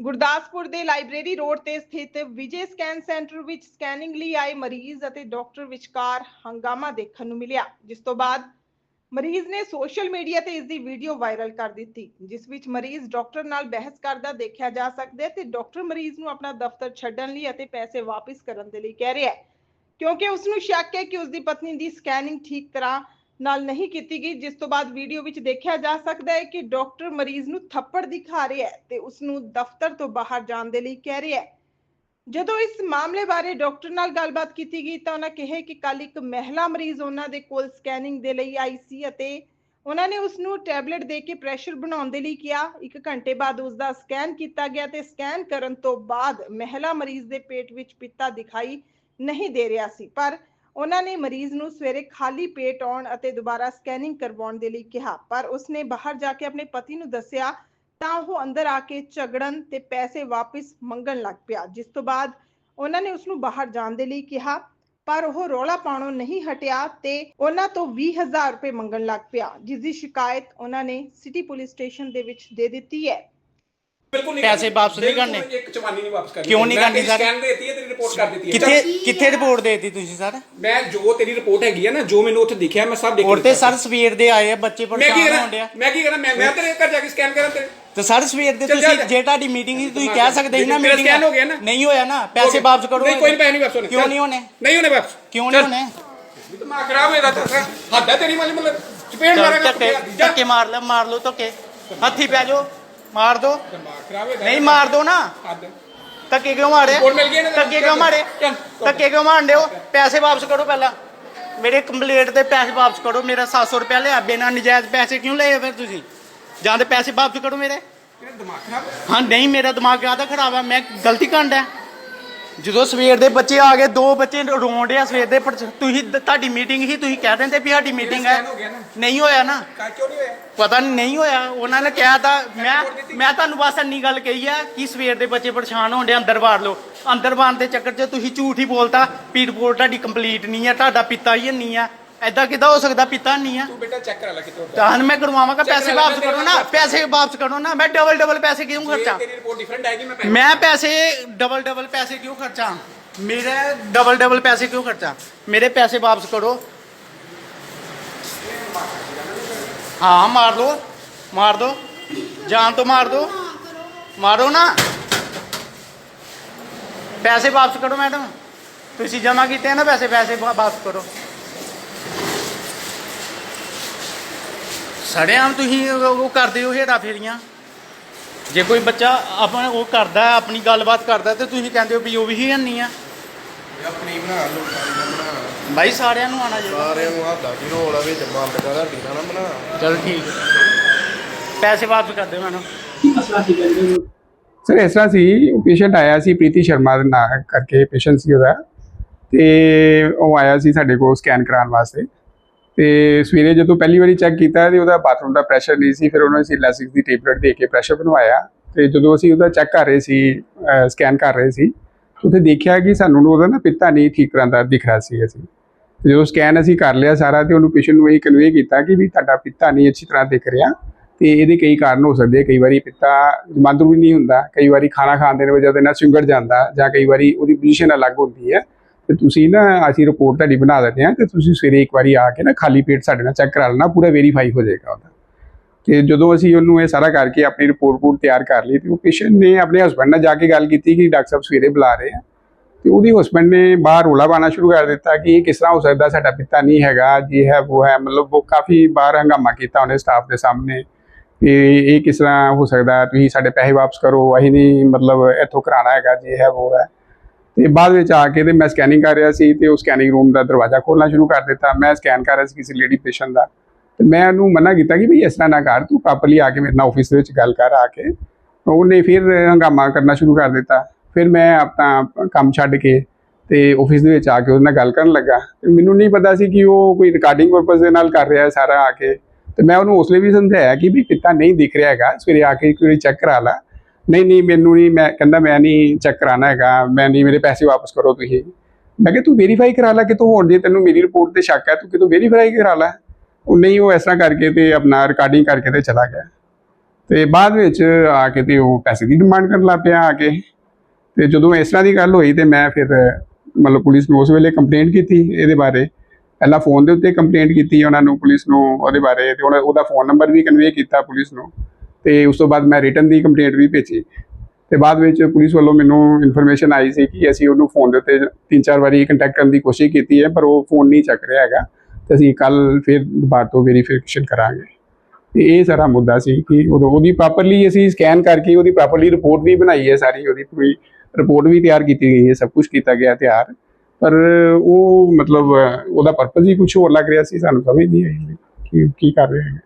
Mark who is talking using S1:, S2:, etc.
S1: ਗੁਰਦਾਸਪੁਰ ਦੇ library road ਤੇ ਸਥਿਤ ਵਿਜੇ ਸਕੈਨ ਸੈਂਟਰ ਵਿੱਚ ਸਕੈਨਿੰਗ ਲਈ ਆਏ ਮਰੀਜ਼ ਅਤੇ ਡਾਕਟਰ ਵਿਚਕਾਰ ਹੰਗਾਮਾ ਦੇਖਣ ਨੂੰ ਮਿਲਿਆ, ਜਿਸ ਤੋਂ ਬਾਅਦ ਮਰੀਜ਼ ਨੇ ਸੋਸ਼ਲ ਮੀਡੀਆ ਤੇ ਇਸ ਦੀ ਵੀਡੀਓ ਵਾਇਰਲ ਕਰ ਦਿੱਤੀ, ਜਿਸ ਵਿੱਚ ਮਰੀਜ਼ ਡਾਕਟਰ ਨਾਲ ਬਹਿਸ ਕਰਦਾ ਦੇਖਿਆ ਜਾ ਸਕਦਾ ਹੈ ਤੇ ਡਾਕਟਰ ਮਰੀਜ਼ ਨੂੰ ਆਪਣਾ ਦਫ਼ਤਰ ਛੱਡਣ ਲਈ ਅਤੇ ਪੈਸੇ ਵਾਪਸ ਕਰਨ ਦੇ ਲਈ ਕਹਿ ਰਿਹਾ ਹੈ, ਕਿਉਂਕਿ ਉਸ ਨੂੰ ਸ਼ੱਕ ਹੈ ਕਿ ਉਸ ਦੀ ਪਤਨੀ ਦੀ ਸਕੈਨਿੰਗ ਠੀਕ ਤਰ੍ਹਾਂ ਨਾਲ ਨਹੀਂ ਕੀਤੀ ਗਈ, ਜਿਸ ਤੋਂ ਬਾਅਦ ਵੀਡੀਓ ਵਿੱਚ ਦੇਖਿਆ ਜਾ ਸਕਦਾ ਹੈ ਕਿ ਡਾਕਟਰ ਮਰੀਜ਼ ਨੂੰ ਥੱਪੜ ਦਿਖਾ ਰਿਹਾ ਹੈ ਤੇ ਉਸ ਨੂੰ ਦਫ਼ਤਰ ਤੋਂ ਬਾਹਰ ਜਾਣ ਦੇ ਲਈ ਕਹਿ ਰਿਹਾ ਹੈ। ਜਦੋਂ ਇਸ ਮਾਮਲੇ ਬਾਰੇ ਡਾਕਟਰ ਨਾਲ ਗੱਲਬਾਤ ਕੀਤੀ ਗਈ ਤਾਂ ਉਹਨਾਂ ਕਿਹਾ ਕਿ ਕੱਲ ਇੱਕ ਮਹਿਲਾ ਮਰੀਜ਼ ਉਹਨਾਂ ਦੇ ਕੋਲ ਸਕੈਨਿੰਗ ਦੇ ਲਈ ਆਈ ਸੀ ਅਤੇ ਉਹਨਾਂ ਨੇ ਉਸ ਨੂੰ ਟੈਬਲੇਟ ਦੇ ਕੇ ਪ੍ਰੈਸ਼ਰ ਬਣਾਉਣ ਦੇ ਲਈ ਕਿਹਾ। ਇੱਕ ਘੰਟੇ ਬਾਅਦ ਉਸ ਦਾ ਸਕੈਨ ਕੀਤਾ ਗਿਆ ਤੇ ਸਕੈਨ ਕਰਨ ਤੋਂ ਬਾਅਦ ਮਹਿਲਾ ਮਰੀਜ਼ ਦੇ ਪੇਟ ਵਿੱਚ ਪਿੱਤਾ ਦਿਖਾਈ ਨਹੀਂ ਦੇ ਰਿਹਾ ਸੀ। ਪਰ ਉਹਨਾਂ ਨੇ ਮਰੀਜ਼ ਨੂੰ ਸਵੇਰੇ ਖਾਲੀ ਪੇਟ ਆਉਣ ਅਤੇ ਦੁਬਾਰਾ ਸਕੈਨਿੰਗ ਕਰਵਾਉਣ ਦੇ ਲਈ ਕਿਹਾ, ਪਰ ਉਸਨੇ ਬਾਹਰ ਜਾ ਕੇ ਆਪਣੇ ਪਤੀ ਨੂੰ ਦੱਸਿਆ, ਤਾਂ ਉਹ ਅੰਦਰ ਆ ਕੇ ਝਗੜਨ ਤੇ ਪੈਸੇ ਵਾਪਸ ਮੰਗਣ ਲੱਗ ਪਿਆ, ਜਿਸ ਤੋਂ ਬਾਅਦ ਉਹਨਾਂ ਨੇ ਉਸ ਨੂੰ ਬਾਹਰ ਜਾਣ ਦੇ ਲਈ ਕਿਹਾ, ਪਰ ਉਹ ਰੌਲਾ ਪਾਉਣੋਂ ਨਹੀਂ ਹਟਿਆ ਤੇ ਉਹਨਾਂ ਤੋਂ 20000 ਰੁਪਏ ਮੰਗਣ ਲੱਗ ਪਿਆ, ਜਿਸ ਦੀ ਸ਼ਿਕਾਇਤ ਉਹਨਾਂ ਨੇ ਸਿਟੀ ਪੁਲਿਸ ਸਟੇਸ਼ਨ ਦੇ ਵਿੱਚ ਦੇ ਦਿੱਤੀ ਹੈ।
S2: ਬਿਲਕੁਲ ਨਹੀਂ
S3: ਪੈਸੇ। ਵਾਪਸ ਨਹੀਂ ਕਰਨੇ।
S2: ਇੱਕ ਚਵਾਨੀ ਨਹੀਂ ਵਾਪਸ ਕਰਨੀ।
S3: ਕਿਉਂ ਨਹੀਂ ਕਰਨੀ ਸਰ?
S2: ਸਕੈਨ ਦੇਤੀ ਹੈ ਤੇਰੀ ਰਿਪੋਰਟ ਕਰ ਦਿੱਤੀ ਹੈ।
S3: ਕਿੱਥੇ ਕਿੱਥੇ ਰਿਪੋਰਟ ਦੇਤੀ ਤੁਸੀਂ ਸਰ?
S2: ਮੈਂ ਜੋ ਤੇਰੀ ਰਿਪੋਰਟ ਹੈਗੀ ਹੈ ਨਾ ਜੋ ਮੈਨੂੰ ਉੱਥੇ ਦਿਖਿਆ ਮੈਂ ਸਭ ਦੇਖ
S3: ਹੋਰ ਤੇ ਸਰ ਸਵੇਰ ਦੇ ਆਏ ਆ ਬੱਚੇ ਪਰੇਸ਼ਾਨ ਹੋਣ
S2: ਕਰਾਂ? ਮੈਂ ਕੀ ਕਰਾਂ? ਮੈਂ ਮੈਂ ਤੇਰੇ ਘਰ ਜਾ ਕੇ ਸਕੈਨ ਕਰਾਂ ਤੇਰੇ
S3: ਤੇ ਸਰ ਸਵੇਰ ਦੇ ਤੁਸੀਂ
S2: ਜਾ।
S3: ਤੁਹਾਡੀ ਮੀਟਿੰਗ ਸੀ ਤੁਸੀਂ ਕਹਿ ਸਕਦੇ ਸੀ ਨਾ ਮੀਟਿੰਗ
S2: scan ਹੋ ਗਿਆ ਨਾ?
S3: ਨਹੀਂ ਹੋਇਆ ਨਾ। ਪੈਸੇ ਵਾਪਸ ਕਰੋ।
S2: ਨਹੀਂ ਕੋਈ ਪੈਸੇ ਨਹੀਂ ਵਾਪਸ ਹੋਣੇ।
S3: ਕਿਉਂ। ਨਹੀਂ ਹੋਣੇ?
S2: ਨਹੀਂ ਹੋਣੇ ਵਾਪਸ।
S3: ਕਿਉਂ ਨਹੀਂ। ਹੋਣੇ?
S2: ਦਿਮਾਗ ਖਰਾਬ ਹੋਇਆ ਤਾਂ ਹੱਦ ਤੇਰੀ ਵਾਲੀ ਮਤਲਬ ਚਪੇੜ ਮਾਰਾਂਗਾ
S3: ਧੱਕੇ ਮਾਰ ਲੈ ਮਾਰ ਲਓ ਧੱਕੇ। ਹੱਥੀ ਪੈ ਜਾਓ। ਮਾਰ ਦੋ।
S2: ਦਿਮਾਗ ਖਰਾਬ ਹੋਇਆ
S3: ਨਹੀਂ ਮਾਰ ਦੋ ਨਾ।
S2: ਹੱਦ
S3: ਧੱਕੇ ਕਿਉਂ ਮਾਰੇ?
S2: ਮਿਲ ਨਾ
S3: ਧੱਕੇ ਕਿਉਂ ਮਾਰੇ?
S2: ਚੱਲ।
S3: ਧੱਕੇ ਕਿਉਂ ਮਾਰਦੇ ਹੋ? ਪੈਸੇ ਵਾਪਸ ਕਰੋ ਪਹਿਲਾਂ। ਮੇਰੇ ਕੰਪਲੀਟ ਦੇ ਪੈਸੇ ਵਾਪਸ ਕਰੋ। ਮੇਰਾ 700 ਰੁਪਏ ਲਿਆ। ਬਿਨਾਂ ਨਜਾਇਜ਼ ਪੈਸੇ ਕਿਉਂ ਲਏ ਫਿਰ ਤੁਸੀਂ? ਜਾਂ ਤੇ ਪੈਸੇ ਵਾਪਸ ਕਰੋ ਮੇਰੇ।
S2: ਤੇਰਾ ਦਿਮਾਗ ਖਰਾਬ ਹੈ।
S3: ਹਾਂ ਨਹੀਂ ਮੇਰਾ ਦਿਮਾਗ ਕਾਹਦਾ ਖਰਾਬ ਆ ਮੈਂ ਗਲਤੀ ਕਰਦਾ ਜਦੋਂ ਸਵੇਰ ਦੇ ਬੱਚੇ ਆ ਗਏ ਦੋ ਬੱਚੇ ਰੋਣ ਡਿਆ ਸਵੇਰ ਦੇ ਪਰ ਤੁਸੀਂ ਤੁਹਾਡੀ ਮੀਟਿੰਗ ਹੀ ਤੁਸੀਂ ਕਹਿ ਦਿੰਦੇ ਵੀ ਸਾਡੀ ਮੀਟਿੰਗ ਹੈ।
S2: ਹੋ।
S3: ਨਹੀਂ ਹੋਇਆ ਨਾ।
S2: ਕਿਉਂ ਨਹੀਂ ਹੋਇਆ?
S3: ਪਤਾ ਨਹੀਂ ਨਹੀਂ ਹੋਇਆ। ਉਹਨਾਂ ਨੇ ਕਿਹਾ ਤਾਂ ਮੈਂ ਮੈਂ ਤੁਹਾਨੂੰ ਬਸ ਇੰਨੀ ਗੱਲ ਕਹੀ ਆ ਕਿ ਸਵੇਰ ਦੇ ਬੱਚੇ ਪਰੇਸ਼ਾਨ ਹੋਣ ਡੇ ਅੰਦਰ ਵਾੜ ਲਓ। ਅੰਦਰ ਵਾੜਨ ਦੇ ਚੱਕਰ 'ਚ ਤੁਸੀਂ ਝੂਠ ਹੀ ਬੋਲਤਾ ਵੀ ਰਿਪੋਰਟ ਤੁਹਾਡੀ ਕੰਪਲੀਟ ਨਹੀਂ ਆ ਤੁਹਾਡਾ ਪਿਤਾ ਹੀ ਨਹੀਂ ਆ। ਐਦਾਂ ਕਿਦਾਂ ਹੋ ਸਕਦਾ ਪਿਤਾ ਨਹੀਂ ਆ?
S2: ਤੂੰ ਬੇਟਾ ਚੈੱਕ ਕਰਾ ਲੈ ਕਿਤੋਂ
S3: ਤਾਂ ਮੈਂ ਕਰਵਾਵਾਂਗਾ
S2: ਚੱਲ
S3: ਪੈਸੇ
S2: ਲੈ,
S3: ਵਾਪਸ
S2: ਮੈਂ
S3: ਕਰੋ ਨਾ
S2: ਤੇਰੇ
S3: ਪੈਸੇ ਵਾਪਸ ਕਰੋ ਨਾ ਮੈਂ ਡਬਲ ਡਬਲ ਪੈਸੇ ਕਿਉਂ ਖਰਚਾਂ?
S2: ਤੇਰੀ ਰਿਪੋਰਟ ਡਿਫਰੈਂਟ ਆਏਗੀ ਮੈਂ ਪੈਸੇ
S3: ਮੈਂ ਪੈਸੇ ਡਬਲ ਡਬਲ ਪੈਸੇ ਕਿਉਂ ਖਰਚਾਂ? ਮੇਰੇ ਡਬਲ ਡਬਲ ਪੈਸੇ ਕਿਉਂ ਖਰਚਾਂ? ਮੇਰੇ ਪੈਸੇ ਵਾਪਸ ਕਰੋ। ਹਾਂ ਮਾਰ ਦੋ ਮਾਰ ਦੋ ਜਾਨ ਤੋਂ ਮਾਰ ਦੋ ਮਾਰੋ ਨਾ। ਪੈਸੇ ਵਾਪਸ ਕਰੋ ਮੈਡਮ। ਤੁਸੀਂ ਜਮ੍ਹਾਂ ਕੀਤੇ ਆ ਨਾ ਪੈਸੇ ਪੈਸੇ ਵਾ- ਵਾਪਸ ਕਰੋ ਸੜਿਆਂ ਤੁਸੀਂ ਉਹ ਉਹ ਕਰਦੇ ਹੋ ਹੇਰਾ ਫੇਰੀਆਂ। ਜੇ ਕੋਈ ਬੱਚਾ ਆਪਣਾ ਉਹ ਕਰਦਾ ਆਪਣੀ ਗੱਲਬਾਤ ਕਰਦਾ ਤੇ ਤੁਸੀਂ ਕਹਿੰਦੇ ਹੋ ਵੀ ਉਹ ਵੀ ਹੀ ਨਹੀਂ ਆ।
S4: ਆਪਣੀ ਬਣਾ ਲਓ ਸਾਰੀ ਨਾ ਬਣਾ
S3: ਬਾਈ ਸਾਰਿਆਂ ਨੂੰ ਆਣਾ ਚਾਹੀਦਾ।
S4: ਸਾਰਿਆਂ ਨੂੰ ਹੱਥ ਦਾ ਕੀ ਰੋਲ ਆ ਵਿੱਚ ਬੰਦ ਕਰ ਹੱਡੀ ਨਾ ਬਣਾ।
S3: ਚਲ ਠੀਕ ਪੈਸੇ ਵਾਪਸ ਕਰ ਦਿਓ ਮੈਨੂੰ।
S5: ਸਰ ਇਸ ਤਰ੍ਹਾਂ ਸੀ ਉਹ ਪੇਸ਼ੈਂਟ ਆਇਆ ਸੀ ਪ੍ਰੀਤੀ ਸ਼ਰਮਾ ਦੇ ਨਾਂ ਕਰਕੇ ਪੇਸ਼ੈਂਟ ਸੀ ਉਹਦਾ। ਤੇ ਉਹ ਆਇਆ ਸੀ ਸਾਡੇ ਕੋਲ ਸਕੈਨ ਕਰਾਉਣ ਵਾਸਤੇ। ਤੇ ਸਵੇਰੇ ਜਦੋਂ ਪਹਿਲੀ ਵਾਰੀ ਚੈੱਕ ਕੀਤਾ ਤੇ ਉਹਦਾ ਬਾਥਰੂਮ ਦਾ ਪ੍ਰੈਸ਼ਰ ਨਹੀਂ ਸੀ, ਫਿਰ ਉਹਨਾਂ ਨੇ ਲੈਸਿਕ ਦੀ ਟੇਬਲੇਟ ਦੇ ਕੇ ਪ੍ਰੈਸ਼ਰ ਬਣਵਾਇਆ ਤੇ ਜਦੋਂ ਅਸੀਂ ਉਹਦਾ ਚੈੱਕ ਕਰ ਰਹੇ ਸੀ ਸਕੈਨ ਕਰ ਰਹੇ ਸੀ, ਉੱਥੇ ਦੇਖਿਆ ਕਿ ਸਾਨੂੰ ਉਹਦਾ ਨਾ ਪਿੱਤਾ ਨਹੀਂ ਠੀਕ ਤਰ੍ਹਾਂ ਦਾ ਦਿਖ ਰਿਹਾ ਸੀ ਅਸੀਂ ਤੇ ਜਦੋਂ ਸਕੈਨ ਅਸੀਂ ਕਰ ਲਿਆ ਸਾਰਾ ਤੇ ਉਹਨੂੰ ਪੇਸ਼ੈਂਟ ਨੂੰ ਇਹ ਕਨਵੇ ਕੀਤਾ ਕਿ ਵੀ ਤੁਹਾਡਾ ਪਿੱਤਾ ਨਹੀਂ ਅੱਛੀ ਤਰ੍ਹਾਂ ਦਿਖ ਰਿਹਾ ਤੇ ਇਹਦੇ ਕਈ ਕਾਰਨ ਹੋ ਸਕਦੇ ਆ। ਕਈ ਵਾਰੀ ਪਿੱਤਾ ਜਮਾਂਦਰੂ ਵੀ ਨਹੀਂ ਹੁੰਦਾ, ਕਈ ਵਾਰੀ ਖਾਣਾ ਖਾਣ ਦੇ ਵਜ੍ਹਾ ਦੇ ਨਾਲ ਸਿੰਗੜ ਜਾਂਦਾ ਜਾਂ ਕਈ ਵਾਰੀ ਉਹਦੀ ਪੋਜੀਸ਼ਨ ਅਲੱਗ ਹੁੰਦੀ ਹੈ ਤੇ ਤੁਸੀਂ ਨਾ ਅਸੀਂ ਰਿਪੋਰਟ ਤੁਹਾਡੀ ਬਣਾ ਦਿੰਦੇ ਹਾਂ ਤੇ ਤੁਸੀਂ ਸਵੇਰੇ ਇੱਕ ਵਾਰੀ ਆ ਕੇ ਨਾ ਖਾਲੀ ਪੇਟ ਸਾਡੇ ਨਾਲ ਚੈੱਕ ਕਰਾ ਲੈਣਾ, ਪੂਰਾ ਵੈਰੀਫਾਈ ਹੋ ਜਾਏਗਾ ਉਹਦਾ। ਤੇ ਜਦੋਂ ਅਸੀਂ ਉਹਨੂੰ ਇਹ ਸਾਰਾ ਕਰਕੇ ਆਪਣੀ ਰਿਪੋਰਟ ਪੂਰ ਤਿਆਰ ਕਰ ਲਈ ਤੇ ਉਹ ਪੇਸ਼ੈਂਟ ਨੇ ਆਪਣੇ ਹਸਬੰਡ ਨਾਲ ਜਾ ਕੇ ਗੱਲ ਕੀਤੀ ਕਿ ਡਾਕਟਰ ਸਾਹਿਬ ਸਵੇਰੇ ਬੁਲਾ ਰਹੇ ਆ। ਤੇ ਉਹਦੀ ਹਸਬੰਡ ਨੇ ਬਾਹਰ ਰੋਲਾ ਪਾਣਾ ਸ਼ੁਰੂ ਕਰ ਦਿੱਤਾ ਕਿ ਇਹ ਕਿਸ ਤਰ੍ਹਾਂ ਹੋ ਸਕਦਾ ਸਾਡਾ ਪਿਤਾ ਨਹੀਂ ਹੈਗਾ, ਜੀ ਹੈ ਉਹ ਹੈ, ਮਤਲਬ ਉਹ ਕਾਫੀ ਬਾਹਰ ਹੰਗਾਮਾ ਕੀਤਾ ਉਹਨੇ ਸਟਾਫ ਦੇ ਸਾਹਮਣੇ ਕਿ ਇਹ ਕਿਸ ਤਰ੍ਹਾਂ ਹੋ ਸਕਦਾ, ਤੁਸੀਂ ਸਾਡੇ ਪੈਸੇ ਵਾਪਸ ਕਰੋ, ਅਸੀਂ ਨਹੀਂ ਮਤਲਬ ਇੱਥੋਂ ਕਰਾਣਾ ਹੈਗਾ, ਜੀ ਹੈ ਉਹ ਹੈ। ਤੇ ਬਾਅਦ ਵਿੱਚ ਆ ਕੇ ਤੇ ਮੈਂ ਸਕੈਨਿੰਗ ਕਰ ਰਿਹਾ ਸੀ ਤੇ ਉਹ ਸਕੈਨਿੰਗ ਰੂਮ ਦਾ ਦਰਵਾਜ਼ਾ ਖੋਲਣਾ ਸ਼ੁਰੂ ਕਰ ਦਿੱਤਾ। ਮੈਂ ਸਕੈਨ ਕਰ ਰਿਹਾ ਸੀ ਕਿਸੇ ਲੇਡੀ ਪੇਸ਼ੈਂਟ ਦਾ। ਤੇ ਮੈਂ ਉਹਨੂੰ ਮਨਾ ਕੀਤਾ ਕਿ ਵੀ ਇਸ ਤਰ੍ਹਾਂ ਨਾ ਕਰ, ਤੂੰ ਪ੍ਰੋਪਰਲੀ ਆ ਕੇ ਮੇਰੇ ਨਾਲ ਆਫਿਸ ਦੇ ਵਿੱਚ ਗੱਲ ਕਰ ਆ ਕੇ। ਉਹਨੇ ਫਿਰ ਹੰਗਾਮਾ ਕਰਨਾ ਸ਼ੁਰੂ ਕਰ ਦਿੱਤਾ। ਫਿਰ ਮੈਂ ਆਪਣਾ ਕੰਮ ਛੱਡ ਕੇ ਤੇ ਆਫਿਸ ਦੇ ਵਿੱਚ ਆ ਕੇ ਉਹਦੇ ਨਾਲ ਗੱਲ ਕਰਨ ਲੱਗਾ। ਤੇ ਮੈਨੂੰ ਨਹੀਂ ਪਤਾ ਸੀ ਕਿ ਉਹ ਕੋਈ ਰਿਕਾਰਡਿੰਗ ਪਰਪਸ ਦੇ ਨਾਲ ਕਰ ਰਿਹਾ ਹੈ ਸਾਰਾ ਆ ਕੇ। ਤੇ ਮੈਂ ਉਹਨੂੰ ਉਸ ਲਈ ਵੀ ਸਮਝਾਇਆ ਕਿ ਵੀ ਪਿੱਤਾ ਨਹੀਂ ਦਿਖ ਰਿਹਾ ਹੈਗਾ, ਸਵੇਰੇ ਆ ਕੇ ਇੱਕ ਵਾਰੀ ਚੈੱਕ ਕਰਾ ਲਾ। ਨਹੀਂ ਨਹੀਂ, ਮੈਨੂੰ ਨਹੀਂ, ਮੈਂ ਕਹਿੰਦਾ ਮੈਂ ਨਹੀਂ ਚੈੱਕ ਕਰਾਣਾ ਹੈਗਾ, ਮੈਂ ਨਹੀਂ, ਮੇਰੇ ਪੈਸੇ ਵਾਪਸ ਕਰੋ ਤੁਸੀਂ। ਮੈਂ ਕਿਹਾ, ਤੂੰ ਵੈਰੀਫਾਈ ਕਰਾ ਲੈ ਕਿ ਤੂੰ ਹੁਣ ਜੇ ਤੈਨੂੰ ਮੇਰੀ ਰਿਪੋਰਟ ਤੇ ਸ਼ੱਕ ਹੈ, ਤੂੰ ਕਿਤੋਂ ਵੈਰੀਫਾਈ ਕਰਾ ਲੈ? ਉਹ ਨਹੀਂ, ਉਹ ਇਸ ਤਰ੍ਹਾਂ ਕਰਕੇ ਤੇ ਆਪਣਾ ਰਿਕਾਰਡਿੰਗ ਕਰਕੇ ਤੇ ਚਲਾ ਗਿਆ। ਤੇ ਬਾਅਦ ਵਿੱਚ ਆ ਕੇ ਤੇ ਉਹ ਪੈਸੇ ਦੀ ਡਿਮਾਂਡ ਕਰਨ ਲੱਗ ਪਿਆ ਆ ਕੇ। ਤੇ ਜਦੋਂ ਇਸ ਤਰ੍ਹਾਂ ਦੀ ਗੱਲ ਹੋਈ ਤੇ ਮੈਂ ਫਿਰ, ਮਤਲਬ ਪੁਲਿਸ ਨੂੰ ਉਸ ਵੇਲੇ ਕੰਪਲੇਂਟ ਕੀਤੀ ਇਹਦੇ ਬਾਰੇ। ਪਹਿਲਾਂ ਫੋਨ ਦੇ ਉੱਤੇ ਕੰਪਲੇਂਟ ਕੀਤੀ ਉਹਨਾਂ ਨੂੰ, ਪੁਲਿਸ ਨੂੰ ਉਹਦੇ ਬਾਰੇ ਤੇ ਉਹਦਾ- ਉਹਦਾ ਫੋਨ ਨੰਬਰ ਵੀ ਕਨਵੇ ਕੀਤਾ ਪੁਲਿਸ ਨੂੰ। ਤੇ ਉਸ ਤੋਂ ਬਾਅਦ ਮੈਂ ਰਿਟਨ ਦੀ ਕੰਪਲੇਂਟ ਵੀ ਭੇਜੀ। ਤੇ ਬਾਅਦ ਵਿੱਚ ਪੁਲਿਸ ਵੱਲੋਂ ਮੈਨੂੰ ਇਨਫੋਰਮੇਸ਼ਨ ਆਈ ਸੀ ਕਿ ਅਸੀਂ ਉਹਨੂੰ ਫੋਨ ਦੇ ਉੱਤੇ ਤਿੰਨ ਚਾਰ ਵਾਰੀ ਕੰਟੈਕਟ ਕਰਨ ਦੀ ਕੋਸ਼ਿਸ਼ ਕੀਤੀ ਹੈ, ਪਰ ਉਹ ਫੋਨ ਨਹੀਂ ਚੱਕ ਰਿਹਾ ਹੈਗਾ। ਤੇ ਅਸੀਂ ਕੱਲ ਫਿਰ ਦੁਬਾਰਾ ਤੋਂ ਵੈਰੀਫਿਕੇਸ਼ਨ ਕਰਾਂਗੇ। ਤੇ ਇਹ ਸਾਰਾ ਮੁੱਦਾ ਸੀ ਕਿ ਉਦੋਂ ਉਹਦੀ ਪ੍ਰੋਪਰਲੀ ਅਸੀਂ ਸਕੈਨ ਕਰਕੇ ਉਹਦੀ ਪ੍ਰੋਪਰਲੀ ਰਿਪੋਰਟ ਵੀ ਬਣਾਈ ਹੈ ਸਾਰੀ, ਉਹਦੀ ਪੂਰੀ ਰਿਪੋਰਟ ਵੀ ਤਿਆਰ ਕੀਤੀ ਗਈ ਹੈ, ਸਭ ਕੁਝ ਕੀਤਾ ਗਿਆ ਤਿਆਰ। ਪਰ ਉਹ ਮਤਲਬ ਉਹਦਾ ਪਰਪਸ ਹੀ ਕੁਝ ਹੋਰ ਲੱਗ ਰਿਹਾ ਸੀ, ਸਾਨੂੰ ਸਮਝ ਨਹੀਂ ਆਈ ਕਿ ਕੀ ਕਰ ਰਹੇ ਹੈਗੇ।